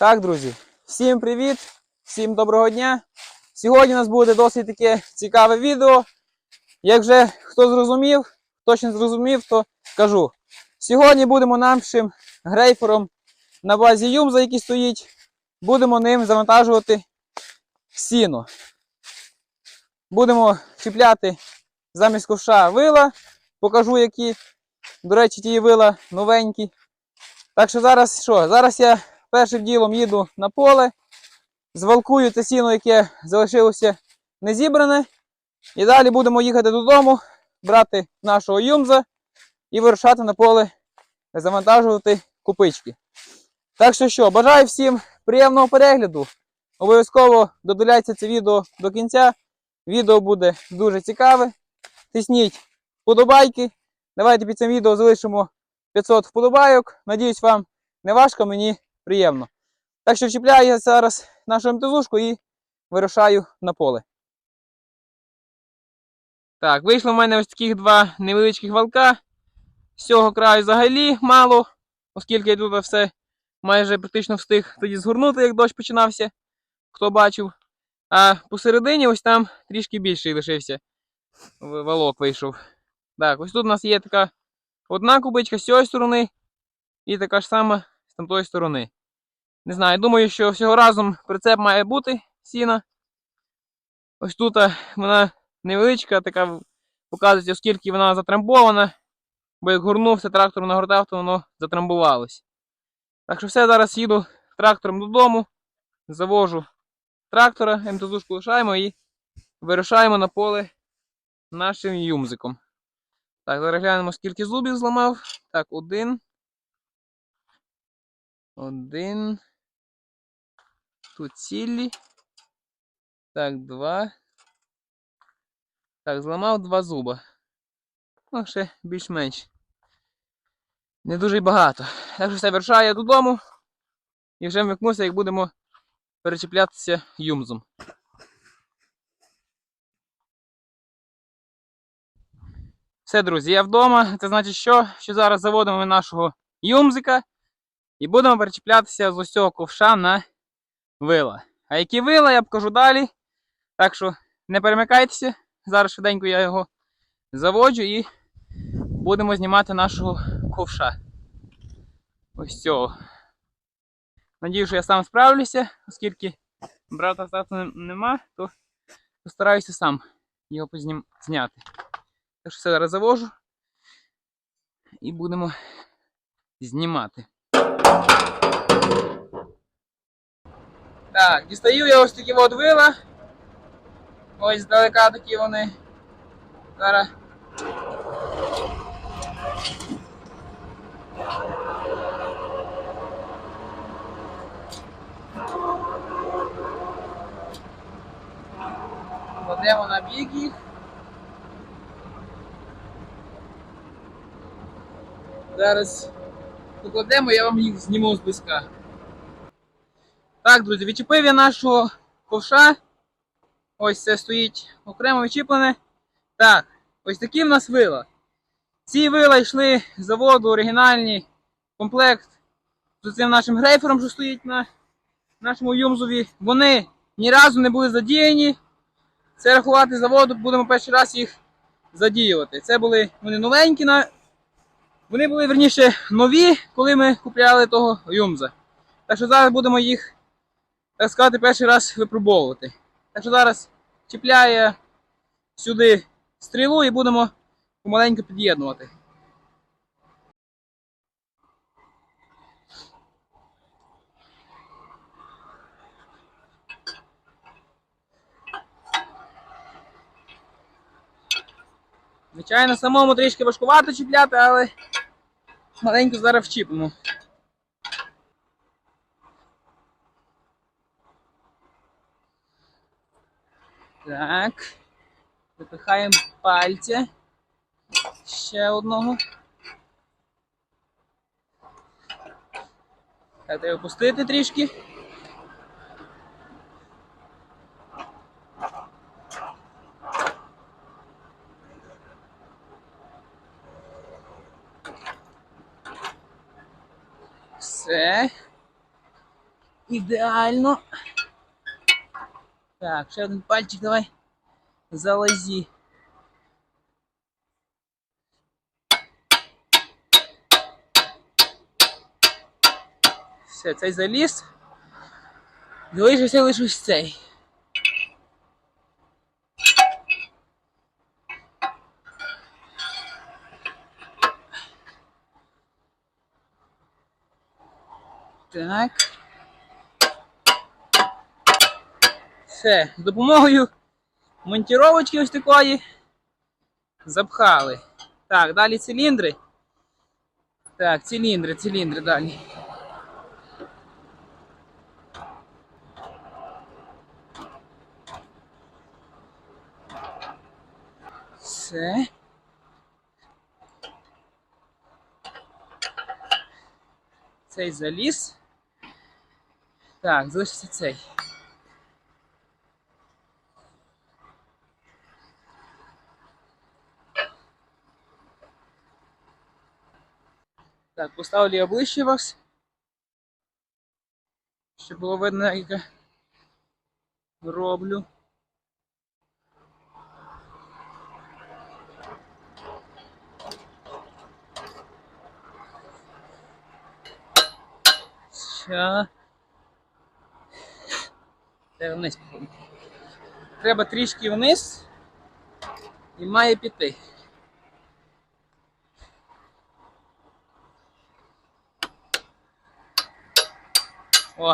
Так, друзі, всім привіт, всім доброго дня. Сьогодні у нас буде досить таке цікаве відео. Як вже хто зрозумів, не зрозумів, то кажу. Сьогодні будемо нашим грейфером на базі Юмза, який стоїть, будемо ним завантажувати сіно. Будемо чіпляти замість ковша вила. Покажу, які. До речі, ті вила новенькі. Так що зараз що? Зараз я першим ділом їду на поле, звалкую те сіно, яке залишилося не зібране. І далі будемо їхати додому, брати нашого юмза і вирушати на поле, завантажувати купички. Так що що, бажаю всім приємного перегляду. Обов'язково додивляйте це відео до кінця. Відео буде дуже цікаве. Тисніть вподобайки. Давайте під цим відео залишимо 500 вподобайок. Надіюсь, вам не важко, мені приємно. Так що чіпляю я зараз нашу МТЗушку і вирушаю на поле. Так, вийшло в мене ось таких два невеличких валка. З цього краю взагалі мало, оскільки я тут все майже практично встиг тоді згорнути, як дощ починався, хто бачив. А посередині ось там трішки більший лишився. Валок вийшов. Так, ось тут у нас є така одна кубичка з цієї сторони і така ж сама з тамтої сторони. Не знаю, думаю, що всього разом прицеп має бути сіна. Ось тут вона невеличка, така показується, оскільки вона затрамбована. Бо як горнувся трактором нагортав, то воно затрамбувалось. Так що все, зараз їду трактором додому, завожу трактора, МТЗушку лишаємо і вирушаємо на поле нашим юмзиком. Так, зараз глянемо, скільки зубів зламав. Так, один. Один. Тут цілі. Так, два. Так, зламав два зуба. Ну, ще більш-менш. Не дуже багато. Так що все вирушаю я додому. І вже вмикнуся, як будемо перечіплятися юмзом. Все, друзі, я вдома. Це значить що? Що зараз заводимо ми нашого юмзика і будемо перечіплятися з ось цього ковша на вила. А які вила, я покажу далі. Так що не перемикайтеся. Зараз швиденько я його заводжу і будемо знімати нашого ковша. Ось цього. Надію, що я сам справлюся, оскільки брата тату нема, то постараюся сам його познім... зняти. Так що все зараз завожу і будемо знімати. Так, дістаю я ось такі от вила. Ось здалека такі вони. Зараз. Кладемо на бік їх. Зараз покладемо, я вам їх зніму з близька. Так, друзі, відчепив я нашого ковша. Ось це стоїть окремо відчіплене. Так, ось такі в нас вила. Ці вила йшли з заводу оригінальні комплект з цим нашим грейфером, що стоїть на нашому юмзові. Вони ні разу не були задіяні. Це рахувати заводу, будемо перший раз їх задіювати. Це були вони новенькі. На... Вони були верніше нові, коли ми купляли того юмза. Так що зараз будемо їх, так сказати, перший раз випробовувати. Так що зараз чіпляє сюди стрілу і будемо помаленьку під'єднувати. Звичайно, самому трішки важкувато чіпляти, але маленько зараз вчіпимо. Так. Випихаємо пальця. Ще одного. Треба опустити трішки. Все. Ідеально. Так, ще один пальчик давай. Залазі. Все, цей заліз. Залишився лише ось цей. Так. Все, з допомогою монтіровочки ось такої запхали. Так, далі циліндри. Так, циліндри, циліндри далі. Все. Цей заліз. Так, залишився цей. Так, поставлю я ближче вас. Щоб було видно, як я роблю. Ща. Це вниз. Треба трішки вниз і має піти. О.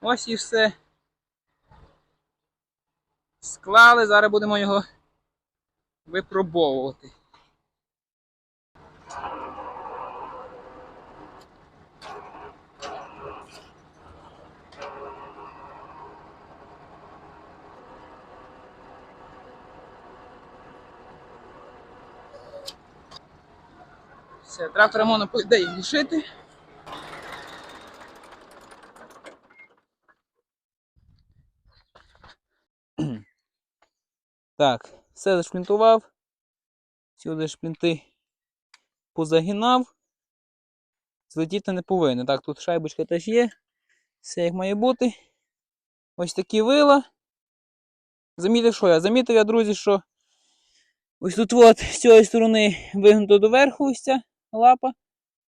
Ось і все. Склали, зараз будемо його випробовувати. Все, трактора можна по ідеї глушити. Так, все зашплінтував. Сюди шплінти позагинав. Злетіти не повинен. Так, тут шайбочка теж є. Все як має бути. Ось такі вила. Замітив, що я? Замітив я, друзі, що ось тут от з цієї сторони вигнуто доверху ось ця лапа,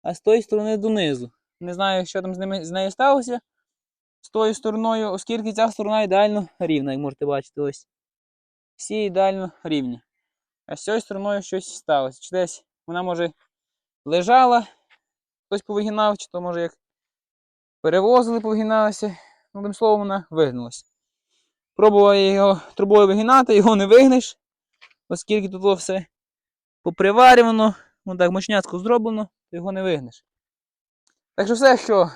а з тої сторони донизу. Не знаю, що там з, ними, з нею сталося. З тою стороною, оскільки ця сторона ідеально рівна, як можете бачити, ось. Всі ідеально рівні. А з цією стороною щось сталося. Чи десь вона може лежала, хтось повигинав, чи то може як перевозили, повигиналася. Одним словом, вона вигнулася. Пробував його трубою вигинати, його не вигнеш, оскільки тут все поприварювано, ну так мощняцько зроблено, то його не вигнеш. Так що все, що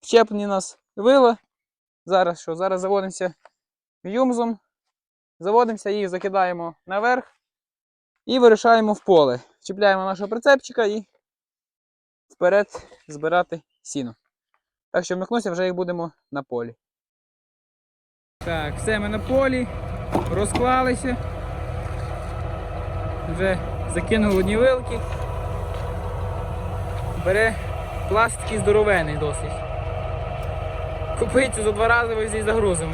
вчеплені нас вила. Зараз що? Зараз заводимося юмзом, заводимося, їх закидаємо наверх і вирішаємо в поле. Чіпляємо нашого прицепчика і вперед збирати сіно. Так що вмикнуся, вже їх будемо на полі. Так, все, ми на полі, розклалися. Вже закинули одні вилки. Бере пласт такий здоровений досить. Купиться за два рази ось і загрузимо.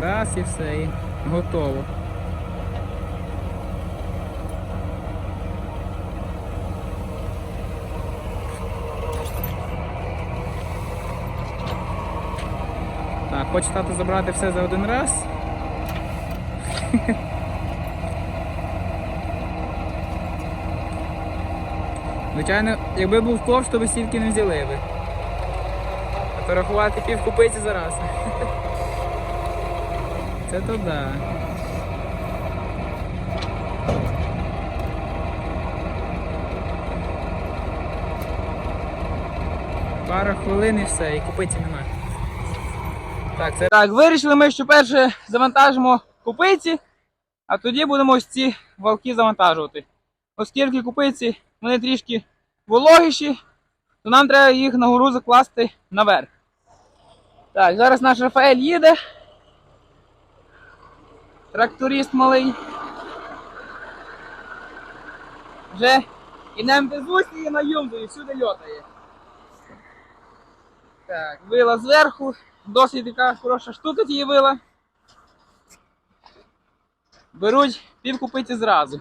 Раз і все, і готово. Так, хоче тато забрати все за один раз. Звичайно, якби був ковш, то би стільки не взяли би. А то рахувати пів купиці за раз. Це то да. Пара хвилин і все, і купиці немає. Так, це... так, вирішили ми, що перше завантажимо купиці, а тоді будемо ось ці валки завантажувати. Оскільки купиці вони трішки вологіші, то нам треба їх на гору закласти наверх. Так, зараз наш Рафаель їде. Тракторист малий. Вже і на МТЗ, і на Юмбу, і всюди льотає. Так, вила зверху. Досить така хороша штука тієї вила. Беруть пів купити зразу.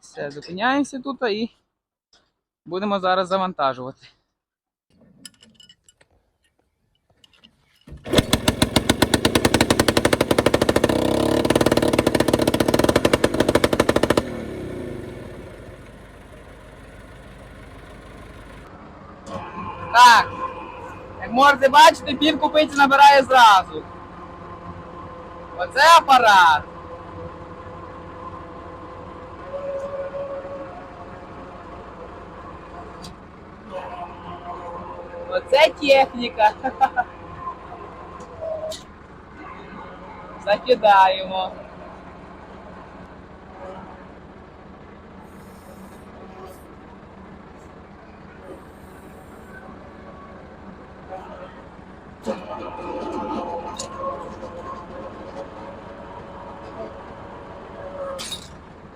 Все, зупиняємося тут і будемо зараз завантажувати. Так. Як можете бачити, пів купиці набирає зразу. Оце апарат. Оце техніка. Закидаємо.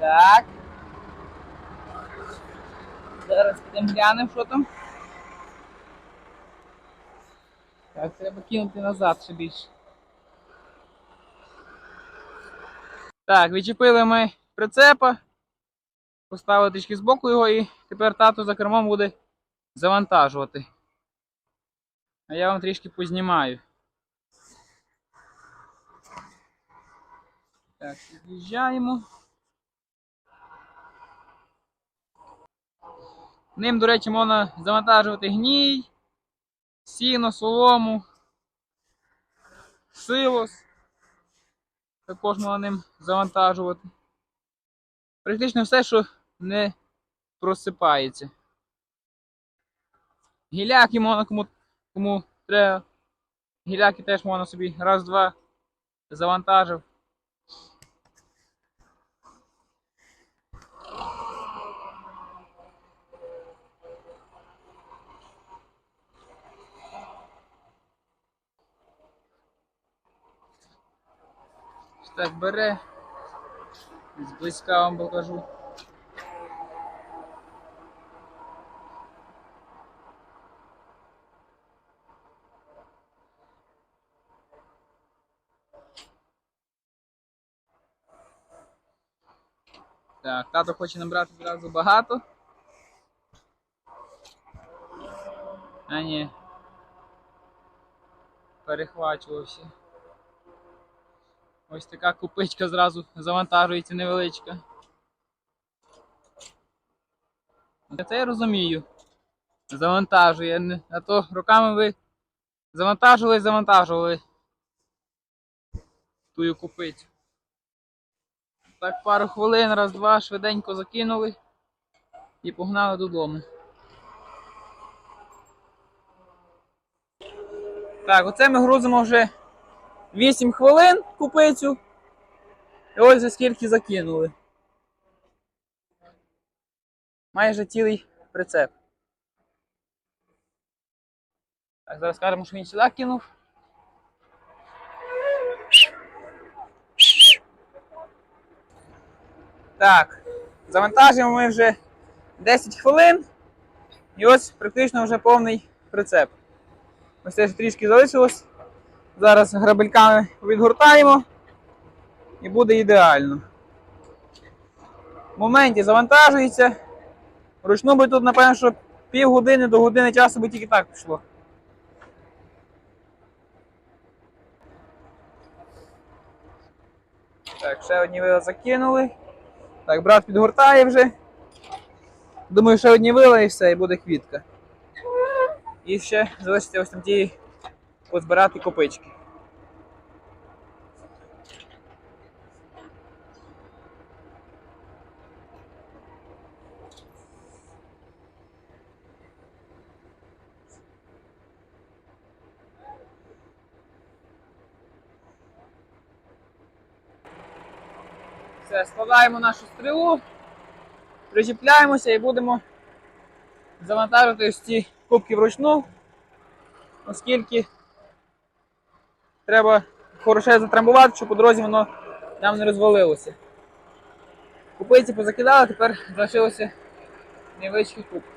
Так. Зараз підемо глянемо, що там. Так, треба кинути назад ще більше. Так, відчепили ми прицепа. Поставили трішки збоку його і тепер тато за кермом буде завантажувати. А я вам трішки познімаю. Так, під'їжджаємо. Ним, до речі, можна завантажувати гній, сіно, солому, силос. Також можна ним завантажувати. Практично все, що не просипається. Гіляки можна кому, кому треба. Гіляки теж можна собі раз-два завантажив. Так бере. Зблизька вам покажу. Так, тато хоче набрати зразу багато. А ні. Перехвачувався. Ось така купичка зразу завантажується невеличка. Це я розумію. Завантажує. А то руками ви завантажували, завантажували тую купицю. Так, пару хвилин, раз-два, швиденько закинули і погнали додому. Так, оце ми грузимо вже 8 хвилин купицю. І ось за скільки закинули. Майже цілий прицеп. Так, зараз скажемо, що він сюди кинув. Так, завантажуємо ми вже 10 хвилин. І ось практично вже повний прицеп. Ось теж трішки залишилось. Зараз грабельками відгортаємо і буде ідеально. В моменті завантажується. Вручну би тут, напевно, що пів години до години часу би тільки так пішло. Так, ще одні вила закинули. Так, брат підгортає вже. Думаю, ще одні вила і все, і буде квітка. І ще залишиться ось там ті позбирати копички. Все, складаємо нашу стрілу, причіпляємося і будемо завантажити ось ці кубки вручну, оскільки треба хороше затрамбувати, щоб по дорозі воно нам не розвалилося. Купиці позакидали, тепер залишилося невеличкий кубки.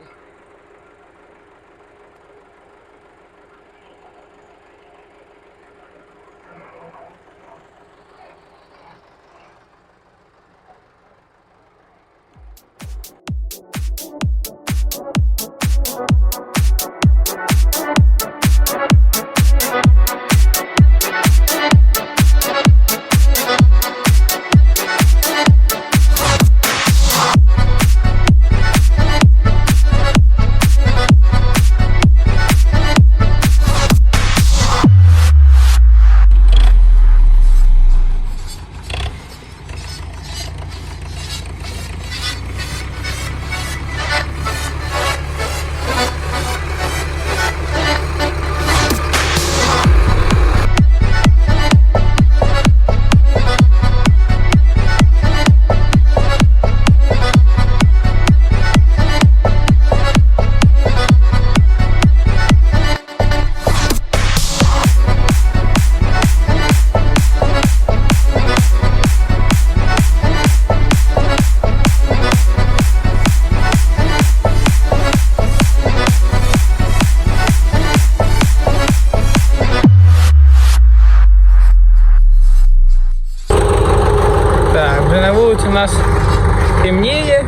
Темніє.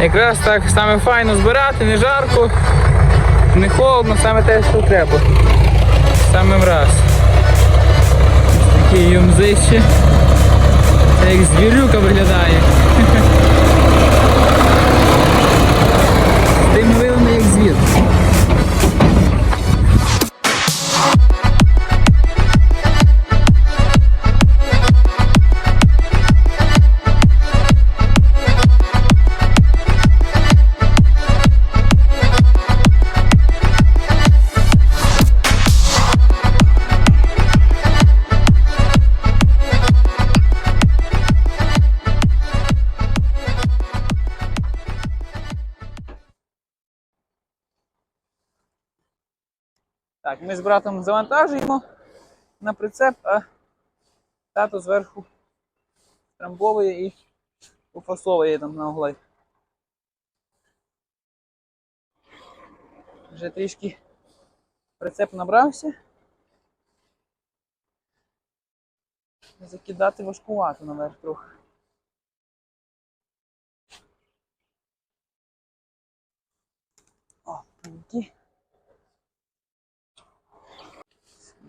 Якраз так саме файно збирати, не жарко, не холодно, саме те, що треба. Саме раз. Такі юмзище. Як звірюка виглядає. Ми з братом завантажуємо на прицеп, а тато зверху трамбовує і пофасовує там на углай. Вже трішки прицеп набрався. Закидати важкувато наверх трохи. О, пеньки.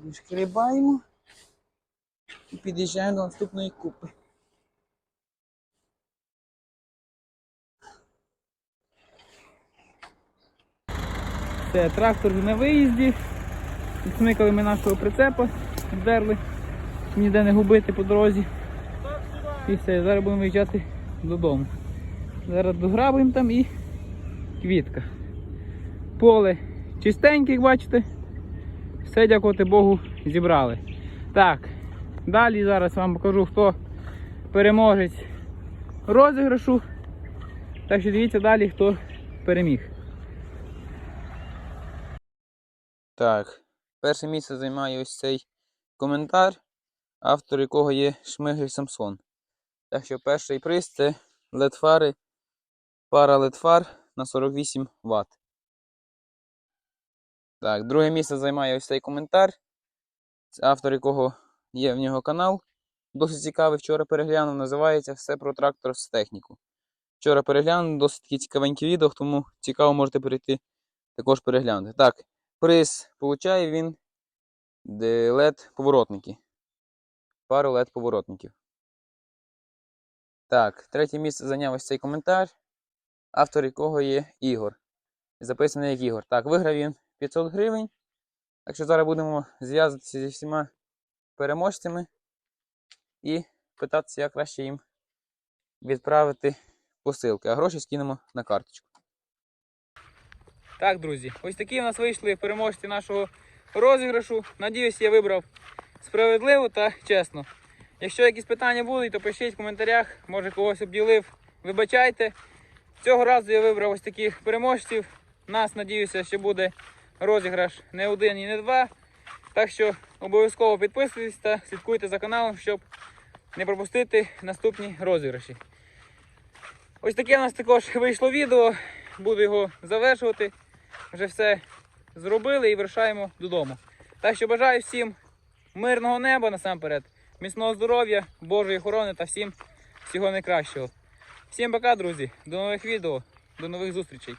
Відшкрібаємо і під'їжджаємо до наступної купи. Це трактор на виїзді. Відсмикали ми нашого прицепа, вдерли, ніде не губити по дорозі. І все, зараз будемо виїжджати додому. Зараз дограбуємо там і квітка. Поле чистеньке, як бачите. Все, дякувати Богу, зібрали. Так, далі зараз вам покажу, хто переможець розіграшу. Так що дивіться далі, хто переміг. Так, перше місце займає ось цей коментар, автор якого є Шмигель Самсон. Так що перший приз це LED-фари, пара LED-фар на 48 Вт. Так, друге місце займає ось цей коментар, автор якого є в нього канал. Досить цікавий, вчора переглянув, називається Все про трактор з техніку. Вчора переглянув, досить такі цікавенькі відео, тому цікаво можете перейти також переглянути. Так, приз получає він LED поворотники. Пару LED поворотників. Так, третє місце зайняв ось цей коментар, автор якого є Ігор. Записаний як Ігор. Так, виграв він 500 гривень. Так що зараз будемо зв'язуватися зі всіма переможцями і питатися, як краще їм відправити посилки. А гроші скинемо на карточку. Так, друзі, ось такі у нас вийшли переможці нашого розіграшу. Надіюсь, я вибрав справедливо та чесно. Якщо якісь питання будуть, то пишіть в коментарях, може когось обділив. Вибачайте. Цього разу я вибрав ось таких переможців. Нас, надіюся, ще буде розіграш не один і не два. Так що обов'язково підписуйтесь та слідкуйте за каналом, щоб не пропустити наступні розіграші. Ось таке у нас також вийшло відео. Буду його завершувати. Вже все зробили і вирушаємо додому. Так що бажаю всім мирного неба насамперед, міцного здоров'я, Божої охорони та всім всього найкращого. Всім пока, друзі. До нових відео, до нових зустрічей.